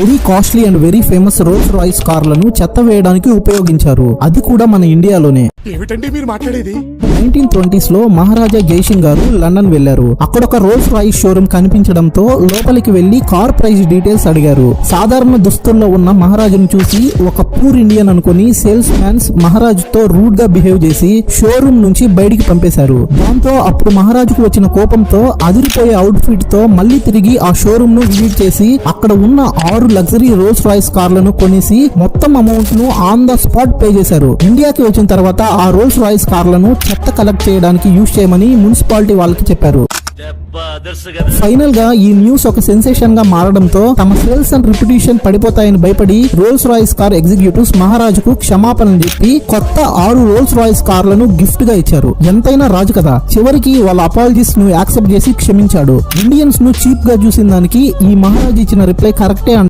Very costly and very famous Rolls Royce కార్లను చెత్త వేయడానికి ఉపయోగించారు. అది కూడా మన ఇండియాలోనే. ఏమిటండి మీరు మాట్లాడేది? నైన్టీన్ ట్వంటీస్లో మహారాజా జైసింగ్ గారు లండన్ వెళ్ళారు అక్కడ ఒక రోల్స్ రాయిస్ షోరూమ్ కనిపించడంతో లోపలికి వెళ్ళి కార్ ప్రైస్ డీటెయిల్స్ అడిగారు. సాధారణ దుస్తుల్లో ఉన్న మహారాజును చూసి ఒక పూర్ ఇండియన్ అనుకుని సేల్స్ మ్యాన్స్ మహారాజుతో రూడ్గా బిహేవ్ చేసి షోరూమ్ నుంచి బయటికి పంపేశారు. దాంతో అప్పుడు మహారాజుకు వచ్చిన కోపంతో అదిరిపోయే అవుట్ ఫిట్తో మళ్ళీ తిరిగి ఆ షోరూమ్ను విజిట్ చేసి అక్కడ ఉన్న ఆరు లగ్జరీ రోల్స్ రాయిస్ కార్లను కొనేసి మొత్తం అమౌంట్ను ఆన్ ద స్పాట్ పే చేశారు. ఇండియాకి వచ్చిన తర్వాత ఆ రోల్స్ రాయిస్ కార్లను చెత్త కలెక్ట్ చేయడానికి యూజ్ చేయమని మున్సిపాలిటీ వాళ్ళకి చెప్పారు. ఫైనల్గా ఈ న్యూస్ ఒక సెన్సేషన్గా మారడంతో తమ సేల్స్ అండ్ రిప్యుటేషన్ పడిపోతాయని భయపడి రోల్స్ రాయిస్ కార్ ఎగ్జిక్యూటివ్స్ మహారాజుకు క్షమాపణ చెప్పి కొత్త ఆరు రోల్స్ రాయిస్ కార్లను గిఫ్ట్గా ఇచ్చారు. ఎంతైనా రాజు కదా. చివరికి వాళ్ళ అపాలజీస్ను యాక్సెప్ట్ చేసి క్షమించాడు. ఇండియన్స్ను చీప్గా చూసిన దానికి ఈ మహారాజు ఇచ్చిన రిప్లై కరెక్టే